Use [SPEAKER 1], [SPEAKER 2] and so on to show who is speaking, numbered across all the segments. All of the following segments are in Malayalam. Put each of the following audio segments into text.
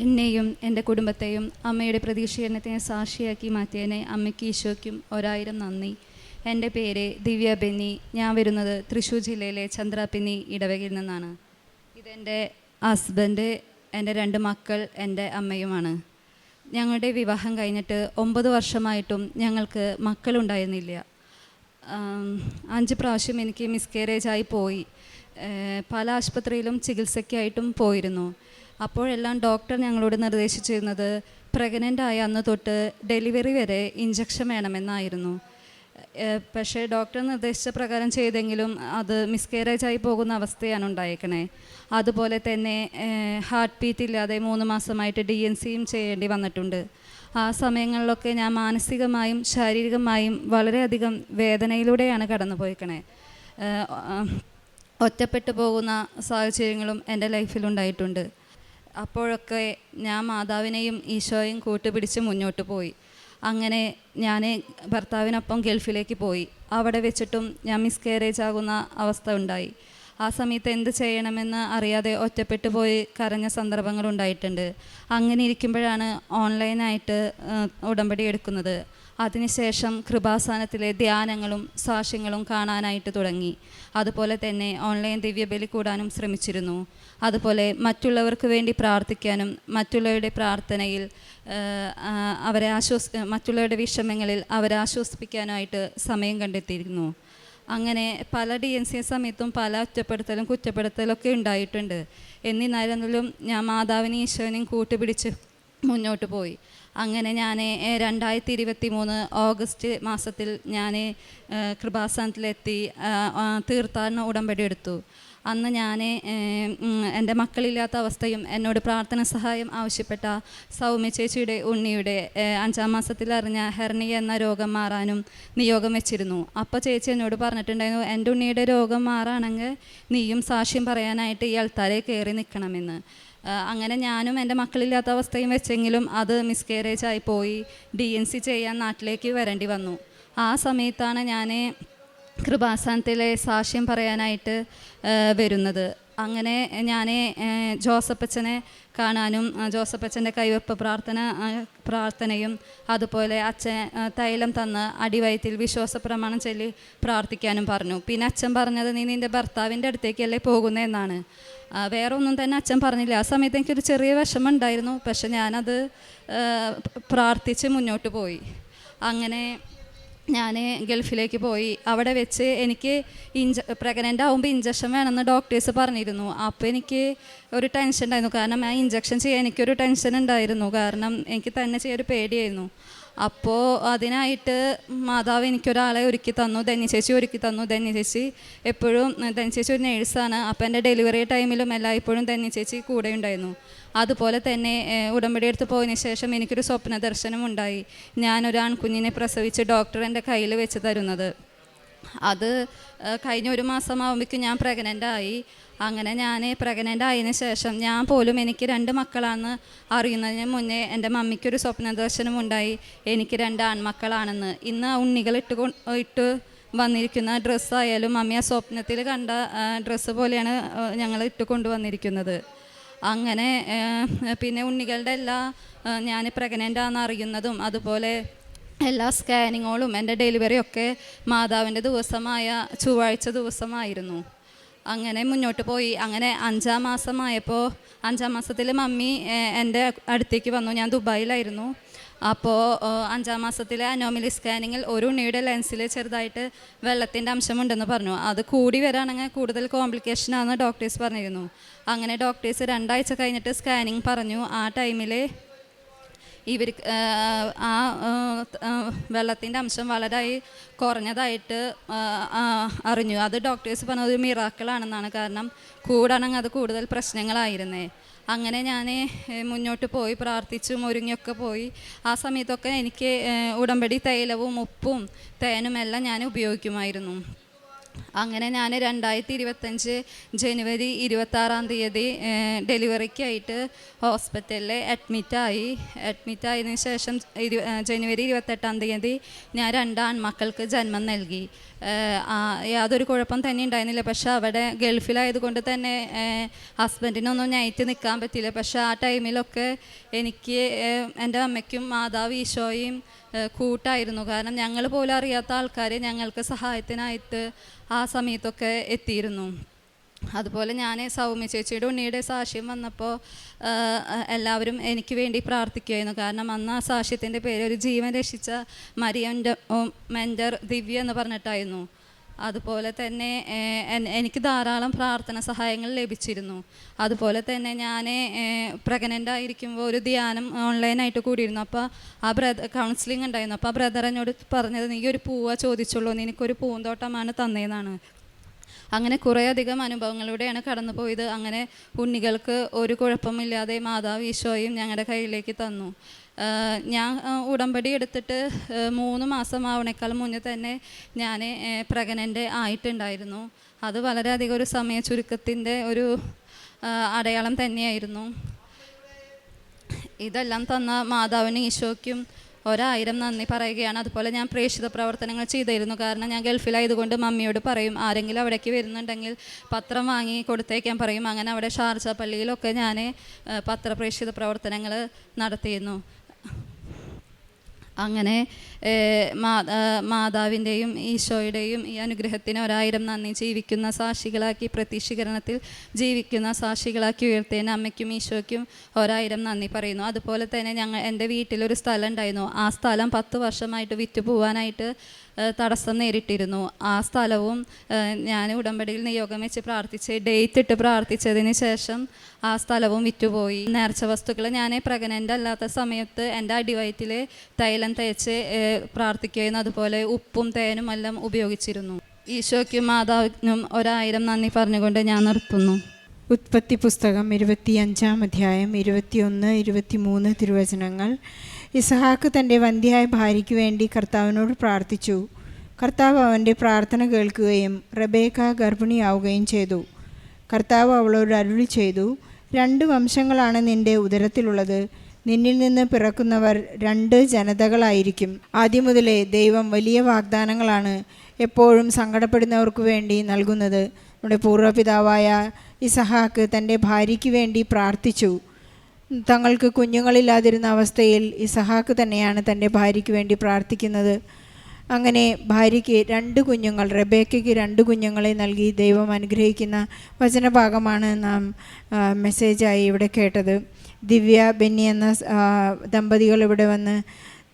[SPEAKER 1] എന്നെയും എന്റെ കുടുംബത്തെയും അമ്മയുടെ പ്രതീക്ഷീകരണത്തെ സാക്ഷിയാക്കി മാറ്റിയതിനെ അമ്മയ്ക്ക് ഈശോയ്ക്കും ഒരായിരം നന്ദി. എന്റെ പേര് ദിവ്യ ബെന്നി. ഞാൻ വരുന്നത് തൃശ്ശൂർ ജില്ലയിലെ ചന്ദ്രാപിന്നി ഇടവകയിൽ നിന്നാണ്. ഇതെന്റെ ഹസ്ബൻഡ് എന്റെ രണ്ട് മക്കൾ എന്റെ അമ്മയുമാണ്. ഞങ്ങളുടെ വിവാഹം കഴിഞ്ഞിട്ട് ഒമ്പത് വർഷമായിട്ടും ഞങ്ങൾക്ക് മക്കളുണ്ടായിരുന്നില്ല. അഞ്ച് പ്രാവശ്യം എനിക്ക് മിസ്കേരേജായി പോയി. പല ആശുപത്രിയിലും ചികിത്സയ്ക്കായിട്ടും പോയിരുന്നു. അപ്പോഴെല്ലാം ഡോക്ടർ ഞങ്ങളോട് നിർദ്ദേശിച്ചിരുന്നത് പ്രഗ്നന്റ് ആയ അന്ന് തൊട്ട് ഡെലിവറി വരെ ഇഞ്ചക്ഷൻ വേണമെന്നായിരുന്നു. പക്ഷേ ഡോക്ടർ നിർദ്ദേശിച്ച പ്രകാരം ചെയ്തെങ്കിലും അത് മിസ്കേരേജ് ആയി പോകുന്ന അവസ്ഥയാണ് ഉണ്ടായേക്കണേ. അതുപോലെ തന്നെ ഹാർട്ട് ബീറ്റ് ഇല്ലാതെ മൂന്ന് മാസമായിട്ട് ഡി എൻ സിയും ചെയ്യേണ്ടി വന്നിട്ടുണ്ട്. ആ സമയങ്ങളിലൊക്കെ ഞാൻ മാനസികമായും ശാരീരികമായും വളരെയധികം വേദനയിലൂടെയാണ് കടന്നു പോയിക്കണേ ഒറ്റപ്പെട്ടു പോകുന്ന സാഹചര്യങ്ങളും എന്റെ ലൈഫിലുണ്ടായിട്ടുണ്ട് അപ്പോഴൊക്കെ ഞാൻ മാതാവിനെയും ഈശോയും കൂട്ടുപിടിച്ച് മുന്നോട്ട് പോയി. അങ്ങനെ ഞാൻ ഭർത്താവിനൊപ്പം ഗൾഫിലേക്ക് പോയി. അവിടെ വെച്ചിട്ടും ഞാൻ മിസ്കേറേജ് ആകുന്ന അവസ്ഥ ഉണ്ടായി. ആ സമയത്ത് എന്ത് ചെയ്യണമെന്ന് അറിയാതെ ഒറ്റപ്പെട്ടു പോയി കരഞ്ഞ സന്ദർഭങ്ങളുണ്ടായിട്ടുണ്ട് അങ്ങനെ ഇരിക്കുമ്പോഴാണ് ഓൺലൈനായിട്ട് ഉടമ്പടി എടുക്കുന്നത്. അതിനുശേഷം കൃപാസനത്തിലെ ധ്യാനങ്ങളും സാക്ഷ്യങ്ങളും കാണാനായിട്ട് തുടങ്ങി. അതുപോലെ തന്നെ ഓൺലൈൻ ദിവ്യബലി കൂടാനും ശ്രമിച്ചിരുന്നു. അതുപോലെ മറ്റുള്ളവർക്ക് വേണ്ടി പ്രാർത്ഥിക്കാനും മറ്റുള്ളവരുടെ പ്രാർത്ഥനയിൽ അവരെ ആശ്വസ് മറ്റുള്ളവരുടെ വിഷമങ്ങളിൽ അവരെ ആശ്വസിപ്പിക്കാനായിട്ട് സമയം കണ്ടെത്തിയിരുന്നു. അങ്ങനെ പല ഡി എൻ സി സമയത്തും പല ഒറ്റപ്പെടുത്തലും കുറ്റപ്പെടുത്തലും ഒക്കെ ഉണ്ടായിട്ടുണ്ട്. എന്നിരുന്നാലും ഞാൻ മാതാവിനെയും ഈശോനെയും കൂട്ടുപിടിച്ച് മുന്നോട്ട് പോയി. അങ്ങനെ ഞാൻ രണ്ടായിരത്തി ഇരുപത്തി മൂന്ന് ഓഗസ്റ്റ് മാസത്തിൽ ഞാൻ കൃപാസനത്തിലെത്തി തീർത്ഥാടന ഉടമ്പടി എടുത്തു. അന്ന് ഞാൻ എന്റെ മക്കളില്ലാത്ത അവസ്ഥയും എന്നോട് പ്രാർത്ഥന സഹായം ആവശ്യപ്പെട്ട സൗമ്യ ചേച്ചിയുടെ ഉണ്ണിയുടെ അഞ്ചാം മാസത്തിൽ അറിഞ്ഞ ഹെർണിയ എന്ന രോഗം മാറാനും നിയോഗം വെച്ചിരുന്നു. അപ്പോൾ ചേച്ചി എന്നോട് പറഞ്ഞിട്ടുണ്ടായിരുന്നു എന്റെ ഉണ്ണിയുടെ രോഗം മാറാണെങ്കിൽ നീയും സാക്ഷ്യം പറയാനായിട്ട് ഈ അൾത്താരെ കയറി നിൽക്കണമെന്ന്. അങ്ങനെ ഞാനും എന്റെ മക്കളില്ലാത്ത അവസ്ഥയും വെച്ചെങ്കിലും അത് മിസ്കേരേജ് ആയി പോയി. ഡി എൻ സി ചെയ്യാൻ നാട്ടിലേക്ക് വരേണ്ടി വന്നു. ആ സമയത്താണ് ഞാൻ കൃപാസ്ഥാനത്തിലെ സാക്ഷ്യം പറയാനായിട്ട് വരുന്നത്. അങ്ങനെ ഞാൻ ജോസപ്പച്ചനെ കാണാനും ജോസഫച്ചന്റെ കൈവെപ്പ് പ്രാർത്ഥന പ്രാർത്ഥനയും അതുപോലെ അച്ഛൻ തൈലം തന്ന് അടിവയത്തിൽ വിശ്വാസ പ്രമാണം ചൊല്ലി പ്രാർത്ഥിക്കാനും പറഞ്ഞു. പിന്നെ അച്ഛൻ പറഞ്ഞത് നീ നിന്റെ ഭർത്താവിന്റെ അടുത്തേക്കല്ലേ പോകുന്നതെന്നാണ്. വേറെ ഒന്നും തന്നെ അച്ഛൻ പറഞ്ഞില്ല. ആ സമയത്ത് എനിക്കൊരു ചെറിയ വിഷമം ഉണ്ടായിരുന്നു പക്ഷെ ഞാനത് പ്രാർത്ഥിച്ച് മുന്നോട്ട് പോയി. അങ്ങനെ ഞാൻ ഗൾഫിലേക്ക് പോയി. അവിടെ വെച്ച് എനിക്ക് ഇഞ്ച പ്രഗ്നന്റ് ആകുമ്പോൾ ഇഞ്ചക്ഷൻ വേണമെന്ന് ഡോക്ടേഴ്സ് പറഞ്ഞിരുന്നു. അപ്പോൾ എനിക്ക് ഒരു ടെൻഷൻ ഉണ്ടായിരുന്നു കാരണം ആ ഇഞ്ചക്ഷൻ ചെയ്യാൻ എനിക്കൊരു ടെൻഷൻ ഉണ്ടായിരുന്നു കാരണം എനിക്ക് തന്നെ ചെയ്യാൻ ഒരു പേടിയായിരുന്നു. അപ്പോൾ അതിനായിട്ട് മാതാവ് എനിക്കൊരാളെ ഒരുക്കി തന്നു ധന്യ ചേച്ചി ഒരുക്കി തന്നു. ധന്യ ചേച്ചി എപ്പോഴും ധന്യ ചേച്ചി ഒരു നേഴ്സാണ്. അപ്പോൾ എന്റെ ഡെലിവറി ടൈമിലും എല്ലായ്പ്പോഴും ധന്യ ചേച്ചി കൂടെ ഉണ്ടായിരുന്നു അതുപോലെ തന്നെ ഉടമ്പടി എടുത്ത് പോയതിന് ശേഷം എനിക്കൊരു സ്വപ്ന ദർശനം ഉണ്ടായി. ഞാനൊരു ആൺകുഞ്ഞിനെ പ്രസവിച്ച് ഡോക്ടർ എന്റെ കയ്യിൽ വെച്ച് തരുന്നത്. അത് കഴിഞ്ഞ ഒരു മാസമാകുമ്പോഴേക്കും ഞാൻ പ്രഗ്നന്റ് ആയി. അങ്ങനെ ഞാൻ പ്രഗ്നന്റ് ആയതിനു ശേഷം ഞാൻ പോലും എനിക്ക് രണ്ട് മക്കളാണെന്ന് അറിയുന്നതിന് മുന്നേ എന്റെ മമ്മിക്കൊരു സ്വപ്ന ദർശനം ഉണ്ടായി എനിക്ക് രണ്ട് ആൺമക്കളാണെന്ന്. ഇന്ന് ഉണ്ണികൾ ഇട്ട് ഇട്ട് വന്നിരിക്കുന്ന ഡ്രസ്സായാലും മമ്മി ആ സ്വപ്നത്തിൽ കണ്ട ഡ്രസ്സ് പോലെയാണ് ഞങ്ങൾ ഇട്ട് കൊണ്ടുവന്നിരിക്കുന്നത് അങ്ങനെ പിന്നെ ഉണ്ണികളുടെ എല്ലാ ഞാൻ പ്രഗ്നന്റ് ആണെന്ന് അറിയുന്നതും അതുപോലെ എല്ലാ സ്കാനിങ്ങുകളും എന്റെ ഡെലിവറിയൊക്കെ മാതാവിന്റെ ദിവസമായ ചൊവ്വാഴ്ച ദിവസമായിരുന്നു. അങ്ങനെ മുന്നോട്ട് പോയി. അങ്ങനെ അഞ്ചാം മാസമായപ്പോൾ അഞ്ചാം മാസത്തിൽ മമ്മി എന്റെ അടുത്തേക്ക് വന്നു. ഞാൻ ദുബായിലായിരുന്നു. അപ്പോൾ അഞ്ചാം മാസത്തിലെ അനോമലി സ്കാനിങ്ങിൽ ഒരു ഉണ്ണിയുടെ ലെൻസിൽ ചെറുതായിട്ട് വെള്ളത്തിന്റെ അംശമുണ്ടെന്ന് പറഞ്ഞു. അത് കൂടി വരാണെങ്കിൽ കൂടുതൽ കോംപ്ലിക്കേഷൻ ആണെന്ന് ഡോക്ടേഴ്സ് പറഞ്ഞിരുന്നു. അങ്ങനെ ഡോക്ടേഴ്സ് രണ്ടാഴ്ച കഴിഞ്ഞിട്ട് സ്കാനിങ് പറഞ്ഞു. ആ ടൈമിൽ ഇവർക്ക് ആ വെള്ളത്തിന്റെ അംശം വളരെ കുറഞ്ഞതായിട്ട് അറിഞ്ഞു. അത് ഡോക്ടേഴ്സ് പറഞ്ഞത് ഒരു മിറാക്കിളാണെന്നാണ്. കാരണം കൂടാണെങ്കിൽ അത് കൂടുതൽ പ്രശ്നങ്ങളായിരുന്നേ. അങ്ങനെ ഞാൻ മുന്നോട്ട് പോയി പ്രാർത്ഥിച്ചു ഒരുങ്ങിയൊക്കെ പോയി. ആ സമയത്തൊക്കെ എനിക്ക് ഉടമ്പടി തൈലവും ഉപ്പും തേനും എല്ലാം ഞാൻ ഉപയോഗിക്കുമായിരുന്നു. അങ്ങനെ ഞാൻ രണ്ടായിരത്തി ഇരുപത്തഞ്ച് ജനുവരി ഇരുപത്താറാം തീയതി ഡെലിവറിക്കായിട്ട് ഹോസ്പിറ്റലിൽ അഡ്മിറ്റായി. അഡ്മിറ്റായതിനു ശേഷം ഇരു ജനുവരി ഇരുപത്തെട്ടാം തീയതി ഞാൻ രണ്ട് ആൺമക്കൾക്ക് ജന്മം നൽകി. യാതൊരു കുഴപ്പം തന്നെ ഉണ്ടായിരുന്നില്ല. പക്ഷെ അവിടെ ഗൾഫിലായതുകൊണ്ട് തന്നെ ഹസ്ബൻഡിനൊന്നും നൈറ്റ് നിൽക്കാൻ പറ്റില്ല പക്ഷെ ആ ടൈമിലൊക്കെ എനിക്ക് എന്റെ അമ്മയ്ക്കും മാതാവ് ഈശോയും കൂട്ടായിരുന്നു. കാരണം ഞങ്ങൾ പോലും അറിയാത്ത ആൾക്കാർ ഞങ്ങൾക്ക് സഹായത്തിനായിട്ട് ആ സമയത്തൊക്കെ എത്തിയിരുന്നു. അതുപോലെ ഞാൻ സൗമ്യ ചേച്ചിയുടെ ഉണ്ണിയുടെ സാക്ഷ്യം വന്നപ്പോൾ എല്ലാവരും എനിക്ക് വേണ്ടി പ്രാർത്ഥിക്കുമായിരുന്നു കാരണം അന്ന് ആ സാക്ഷ്യത്തിന്റെ പേര് ഒരു ജീവൻ രക്ഷിച്ച മരിയന്റെ മെന്റർ ദിവ്യ എന്ന് പറഞ്ഞിട്ടായിരുന്നു. അതുപോലെ തന്നെ എനിക്ക് ധാരാളം പ്രാർത്ഥന സഹായങ്ങൾ ലഭിച്ചിരുന്നു. അതുപോലെ തന്നെ ഞാൻ പ്രഗ്നന്റ് ആയിരിക്കുമ്പോൾ ഒരു ധ്യാനം ഓൺലൈനായിട്ട് കൂടിയിരുന്നു. അപ്പോൾ ആ ബ്രദർ കൗൺസിലിംഗ് ഉണ്ടായിരുന്നു. അപ്പോൾ ആ ബ്രദർ എന്നോട് പറഞ്ഞത് നീ ഒരു പൂവ ചോദിച്ചുള്ളൂ. നിനക്കൊരു പൂന്തോട്ടമാണ് തന്നതെന്നാണ് അങ്ങനെ കുറേയധികം അനുഭവങ്ങളിലൂടെയാണ് കടന്നു പോയത് അങ്ങനെ ഉണ്ണികൾക്ക് ഒരു കുഴപ്പമില്ലാതെ മാതാവ് ഈശോയും ഞങ്ങളുടെ കയ്യിലേക്ക് തന്നു. ഞാൻ ഉടമ്പടി എടുത്തിട്ട് മൂന്ന് മാസം ആവണേക്കാൾ മുന്നേ തന്നെ ഞാൻ പ്രഗ്നന്റ് ആയിട്ടുണ്ടായിരുന്നു. അത് വളരെയധികം ഒരു സമയ ചുരുക്കത്തിന്റെ ഒരു അടയാളം തന്നെയായിരുന്നു. ഇതെല്ലാം തന്ന മാതാവിന് ഈശോയ്ക്കും ഒരായിരം നന്ദി പറയുകയാണ്. അതുപോലെ ഞാൻ പ്രേക്ഷിത പ്രവർത്തനങ്ങൾ ചെയ്തിരുന്നു. കാരണം ഞാൻ ഗൾഫിലായതുകൊണ്ട് മമ്മിയോട് പറയും ആരെങ്കിലും അവിടേക്ക് വരുന്നുണ്ടെങ്കിൽ പത്രം വാങ്ങി കൊടുത്തേക്കാൻ പറയും. അങ്ങനെ അവിടെ ഷാർജ പള്ളിയിലൊക്കെ ഞാൻ പത്രപ്രേക്ഷിത പ്രവർത്തനങ്ങൾ നടത്തിയിരുന്നു. അങ്ങനെ മാതാവിന്റെയും ഈശോയുടെയും ഈ അനുഗ്രഹത്തിന് ഒരായിരം നന്ദി ജീവിക്കുന്ന സാക്ഷികളാക്കി പ്രത്യക്ഷീകരണത്തിൽ ജീവിക്കുന്ന സാക്ഷികളാക്കി ഉയർത്തേന് അമ്മയ്ക്കും ഈശോയ്ക്കും ഒരായിരം നന്ദി പറയുന്നു. അതുപോലെ തന്നെ ഞങ്ങൾ എന്റെ വീട്ടിലൊരു സ്ഥലം ഉണ്ടായിരുന്നു. ആ സ്ഥലം പത്ത് വർഷമായിട്ട് വിറ്റ് പോവാനായിട്ട് തടസ്സം നേരിട്ടിരുന്നു. ആ സ്ഥലവും ഞാൻ ഉടമ്പടിയിൽ നിയോഗം വെച്ച് പ്രാർത്ഥിച്ച് ഡേറ്റ് ഇട്ട് പ്രാർത്ഥിച്ചതിന് ശേഷം ആ സ്ഥലവും വിറ്റുപോയി. നേർച്ച വസ്തുക്കൾ ഞാൻ പ്രഗ്നന്റ് അല്ലാത്ത സമയത്ത് എന്റെ അടിവയറ്റിൽ തൈലം തേച്ച് പ്രാർത്ഥിക്കുകയും അതുപോലെ ഉപ്പും തേനും എല്ലാം ഉപയോഗിച്ചിരുന്നു. ഈശോയ്ക്കും മാതാവിനും ഒരായിരം നന്ദി പറഞ്ഞുകൊണ്ട് ഞാൻ നിർത്തുന്നു.
[SPEAKER 2] ഉത്പത്തി പുസ്തകം ഇരുപത്തിയഞ്ചാം അധ്യായം ഇരുപത്തിയൊന്ന് ഇരുപത്തിമൂന്ന് തിരുവചനങ്ങൾ. ഇസഹാക്ക് തന്റെ വന്ധ്യായ ഭാര്യയ്ക്ക് വേണ്ടി കർത്താവിനോട് പ്രാർത്ഥിച്ചു. കർത്താവ് അവന്റെ പ്രാർത്ഥന കേൾക്കുകയും റബേക്ക ഗർഭിണിയാവുകയും ചെയ്തു. കർത്താവ് അവളോട് അരുളി ചെയ്തു രണ്ട് വംശങ്ങളാണ് നിന്റെ ഉദരത്തിലുള്ളത്. നിന്നിൽ നിന്ന് പിറക്കുന്നവർ രണ്ട് ജനതകളായിരിക്കും. ആദ്യം മുതലേ ദൈവം വലിയ വാഗ്ദാനങ്ങളാണ് എപ്പോഴും സങ്കടപ്പെടുന്നവർക്ക് വേണ്ടി നൽകുന്നത്. നമ്മുടെ പൂർവപിതാവായ ഇസഹാക്ക് തന്റെ ഭാര്യയ്ക്ക് വേണ്ടി പ്രാർത്ഥിച്ചു. തങ്ങൾക്ക് കുഞ്ഞുങ്ങളില്ലാതിരുന്ന അവസ്ഥയിൽ ഇസഹാക്ക് തന്നെയാണ് തന്റെ ഭാര്യയ്ക്ക് വേണ്ടി പ്രാർത്ഥിക്കുന്നത്. അങ്ങനെ ഭാര്യയ്ക്ക് രണ്ട് കുഞ്ഞുങ്ങൾ റബേക്കയ്ക്ക് രണ്ട് കുഞ്ഞുങ്ങളെ നൽകി ദൈവം അനുഗ്രഹിക്കുന്ന വചനഭാഗമാണ് നാം മെസ്സേജായി ഇവിടെ കേട്ടത്. ദിവ്യ ബെന്നി എന്ന ദമ്പതികൾ ഇവിടെ വന്ന്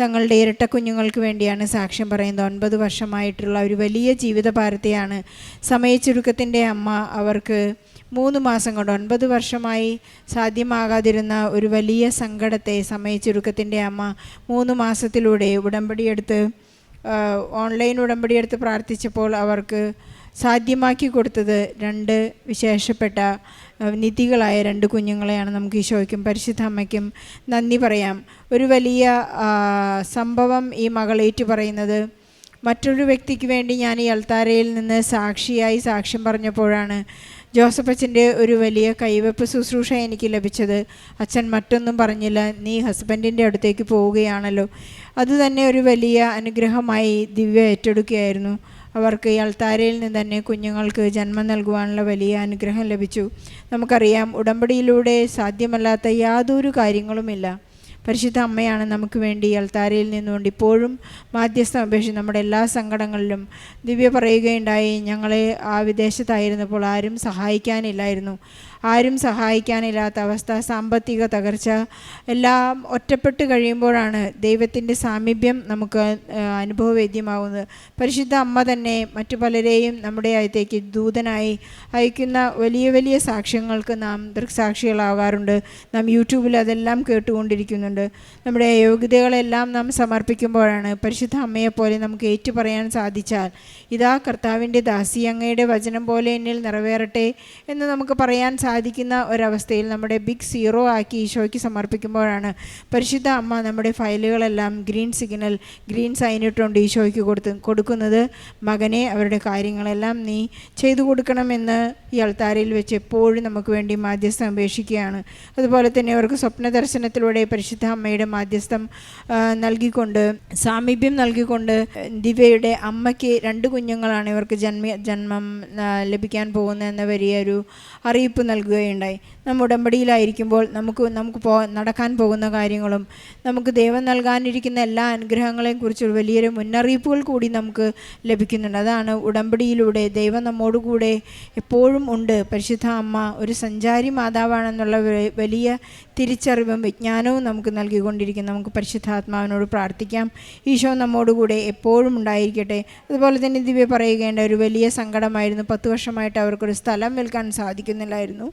[SPEAKER 2] തങ്ങളുടെ ഇരട്ട കുഞ്ഞുങ്ങൾക്ക് വേണ്ടിയാണ് സാക്ഷ്യം പറയുന്നത്. ഒൻപത് വർഷമായിട്ടുള്ള ഒരു വലിയ ജീവിതഭാരത്തെയാണ് സമയച്ചുരുക്കത്തിന്റെ അമ്മ അവർക്ക് മൂന്ന് മാസം കൊണ്ട് ഒൻപത് വർഷമായി സാധ്യമാകാതിരുന്ന ഒരു വലിയ സങ്കടത്തെ സമയച്ചുരുക്കത്തിന്റെ അമ്മ മൂന്ന് മാസത്തിലൂടെ ഉടമ്പടിയെടുത്ത് ഓൺലൈൻ ഉടമ്പടിയെടുത്ത് പ്രാർത്ഥിച്ചപ്പോൾ അവർക്ക് സാധ്യമാക്കി കൊടുത്തത് രണ്ട് വിശേഷപ്പെട്ട നിധികളായ രണ്ട് കുഞ്ഞുങ്ങളെയാണ് നമുക്ക് ഈശോയ്ക്കും പരിശുദ്ധ അമ്മയ്ക്കും നന്ദി പറയാം. ഒരു വലിയ സംഭവം ഈ മകൾ ഏറ്റു പറയുന്നത് മറ്റൊരു വ്യക്തിക്ക് വേണ്ടി ഞാൻ ഈ അൽത്താരയിൽ നിന്ന് സാക്ഷിയായി സാക്ഷ്യം പറഞ്ഞപ്പോഴാണ് ജോസഫ് അച്ഛന്റെ ഒരു വലിയ കൈവെപ്പ് ശുശ്രൂഷ എനിക്ക് ലഭിച്ചത്. അച്ഛൻ മറ്റൊന്നും പറഞ്ഞില്ല. നീ ഹസ്ബൻഡിന്റെ അടുത്തേക്ക് പോവുകയാണല്ലോ. അതുതന്നെ ഒരു വലിയ അനുഗ്രഹമായി ദിവ്യ ഏറ്റെടുക്കുകയായിരുന്നു. അവർക്ക് ഈ അൾത്താരയിൽ നിന്ന് തന്നെ കുഞ്ഞുങ്ങൾക്ക് ജന്മം നൽകുവാനുള്ള വലിയ അനുഗ്രഹം ലഭിച്ചു. നമുക്കറിയാം ഉടമ്പടിയിലൂടെ സാധ്യമല്ലാത്ത യാതൊരു കാര്യങ്ങളുമില്ല. പരിശുദ്ധ അമ്മയാണ് നമുക്ക് വേണ്ടി അൽത്താരയിൽ നിന്നുകൊണ്ട് ഇപ്പോഴും മാധ്യസ്ഥം അപേക്ഷിച്ച് നമ്മുടെ എല്ലാ സങ്കടങ്ങളിലും ദിവ്യ പറയുകയുണ്ടായി ഞങ്ങളെ ആ വിദേശത്തായിരുന്നപ്പോൾ ആരും സഹായിക്കാനില്ലായിരുന്നു. ആരും സഹായിക്കാനില്ലാത്ത അവസ്ഥ സാമ്പത്തിക തകർച്ച എല്ലാം ഒറ്റപ്പെട്ട് കഴിയുമ്പോഴാണ് ദൈവത്തിന്റെ സാമീപ്യം നമുക്ക് അനുഭവവേദ്യമാവുന്നത്. പരിശുദ്ധ അമ്മ തന്നെ മറ്റു പലരെയും നമ്മുടെ അയത്തേക്ക് ദൂതനായി അയക്കുന്ന വലിയ വലിയ സാക്ഷ്യങ്ങൾക്ക് നാം ദൃക്സാക്ഷികളാകാറുണ്ട്. നാം യൂട്യൂബിൽ അതെല്ലാം കേട്ടുകൊണ്ടിരിക്കുന്നുണ്ട്. നമ്മുടെ യോഗ്യതകളെല്ലാം നാം സമർപ്പിക്കുമ്പോഴാണ് പരിശുദ്ധ അമ്മയെപ്പോലെ നമുക്ക് ഏറ്റുപറയാൻ സാധിച്ചാൽ ഇതാ കർത്താവിന്റെ ദാസി അങ്ങയുടെ വചനം പോലെ എന്നിൽ നിറവേറട്ടെ എന്ന് നമുക്ക് പറയാൻ സാധിക്കുന്ന ഒരവസ്ഥയിൽ നമ്മുടെ ബിഗ് സീറോ ആക്കി ഈശോയ്ക്ക് സമർപ്പിക്കുമ്പോഴാണ് പരിശുദ്ധ അമ്മ നമ്മുടെ ഫയലുകളെല്ലാം ഗ്രീൻ സിഗ്നൽ ഗ്രീൻ സൈൻ ഇട്ടുകൊണ്ട് ഈശോയ്ക്ക് കൊടുത്ത് കൊടുക്കുന്നത്. മകനെ അവരുടെ കാര്യങ്ങളെല്ലാം നീ ചെയ്തു കൊടുക്കണമെന്ന് ഈ അൾത്താരയിൽ വെച്ച് എപ്പോഴും നമുക്ക് വേണ്ടി മാധ്യസ്ഥം അപേക്ഷിക്കുകയാണ്. അതുപോലെ തന്നെ അവർക്ക് സ്വപ്ന ദർശനത്തിലൂടെ പരിശുദ്ധ അമ്മയുടെ മാധ്യസ്ഥം നൽകിക്കൊണ്ട് സാമീപ്യം നൽകിക്കൊണ്ട് ദിവ്യയുടെ അമ്മയ്ക്ക് രണ്ട് കുഞ്ഞുങ്ങളാണ് ഇവർക്ക് ജന്മ ജന്മം ലഭിക്കാൻ പോകുന്നത് എന്ന വലിയൊരു അറിയിപ്പ് നൽകുകയുണ്ടായി. നമ്മൾ ഉടമ്പടിയിലായിരിക്കുമ്പോൾ നമുക്ക് നമുക്ക് പോ നടക്കാൻ പോകുന്ന കാര്യങ്ങളും നമുക്ക് ദൈവം നൽകാനിരിക്കുന്ന എല്ലാ അനുഗ്രഹങ്ങളെയും കുറിച്ചുള്ള വലിയൊരു മുന്നറിയിപ്പുകൾ കൂടി നമുക്ക് ലഭിക്കുന്നുണ്ട്. അതാണ് ഉടമ്പടിയിലൂടെ ദൈവം നമ്മോടുകൂടെ എപ്പോഴും ഉണ്ട്. പരിശുദ്ധ അമ്മ ഒരു സഞ്ചാരി മാതാവാണെന്നുള്ള വലിയ തിരിച്ചറിവും വിജ്ഞാനവും നമുക്ക് നൽകിക്കൊണ്ടിരിക്കും നമുക്ക് പരിശുദ്ധാത്മാവിനോട് പ്രാർത്ഥിക്കാം. ഈശോ നമ്മോടുകൂടെ എപ്പോഴും ഉണ്ടായിരിക്കട്ടെ. അതുപോലെ തന്നെ ദിവ്യ പറയുകേണ്ട ഒരു വലിയ സങ്കടമായിരുന്നു. പത്ത് വർഷമായിട്ട് അവർക്കൊരു സ്ഥലം വിൽക്കാൻ സാധിക്കുന്നില്ലായിരുന്നു.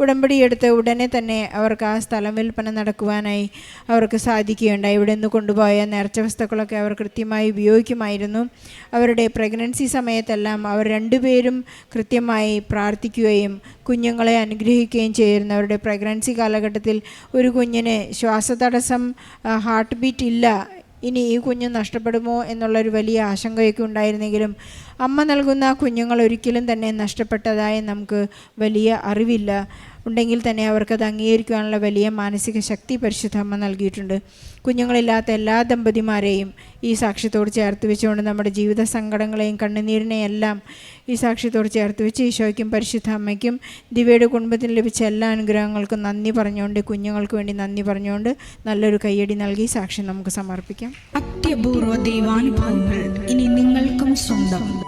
[SPEAKER 2] ഉടമ്പടി എടുത്ത് ഉടനെ തന്നെ അവർക്ക് ആ സ്ഥലം വിൽപ്പന നടക്കുവാനായി അവർക്ക് സാധിക്കുകയുണ്ടായി. ഇവിടെ നിന്ന് കൊണ്ടുപോയ നേർച്ച വസ്തുക്കളൊക്കെ അവർ കൃത്യമായി ഉപയോഗിക്കുമായിരുന്നു. അവരുടെ പ്രഗ്നൻസി സമയത്തെല്ലാം അവർ രണ്ടുപേരും കൃത്യമായി പ്രാർത്ഥിക്കുകയും കുഞ്ഞുങ്ങളെ അനുഗ്രഹിക്കുകയും ചെയ്യുന്നു അവരുടെ പ്രഗ്നൻസി കാലഘട്ടത്തിൽ ഒരു കുഞ്ഞിന് ശ്വാസതടസ്സം ഹാർട്ട് ബീറ്റ് ഇല്ല ഇനി ഈ കുഞ്ഞ് നഷ്ടപ്പെടുമോ എന്നുള്ളൊരു വലിയ ആശങ്കയൊക്കെ ഉണ്ടായിരുന്നെങ്കിലും അമ്മ നൽകുന്ന കുഞ്ഞുങ്ങൾ ഒരിക്കലും തന്നെ നഷ്ടപ്പെട്ടതായി നമുക്ക് വലിയ അറിവില്ല. ഉണ്ടെങ്കിൽ തന്നെ അവർക്കത് അംഗീകരിക്കുവാനുള്ള വലിയ മാനസിക ശക്തി പരിശുദ്ധമ്മ നൽകിയിട്ടുണ്ട്. കുഞ്ഞുങ്ങളില്ലാത്ത എല്ലാ ദമ്പതിമാരെയും ഈ സാക്ഷ്യത്തോട് ചേർത്ത് വെച്ചുകൊണ്ട് നമ്മുടെ ജീവിത സങ്കടങ്ങളെയും കണ്ണുനീരിനെയെല്ലാം ഈ സാക്ഷ്യത്തോട് ചേർത്ത് വെച്ച് ഈശോയ്ക്കും പരിശുദ്ധ അമ്മയ്ക്കും ദിവ്യയുടെ കുടുംബത്തിന് ലഭിച്ച എല്ലാ അനുഗ്രഹങ്ങൾക്കും നന്ദി പറഞ്ഞുകൊണ്ട് കുഞ്ഞുങ്ങൾക്ക് വേണ്ടി നന്ദി പറഞ്ഞുകൊണ്ട് നല്ലൊരു കയ്യടി നൽകി സാക്ഷ്യം നമുക്ക് സമർപ്പിക്കാം.
[SPEAKER 3] അത്യപൂർവ ദൈവാനുഭവങ്ങൾ ഇനി നിങ്ങൾക്കും സ്വന്തം.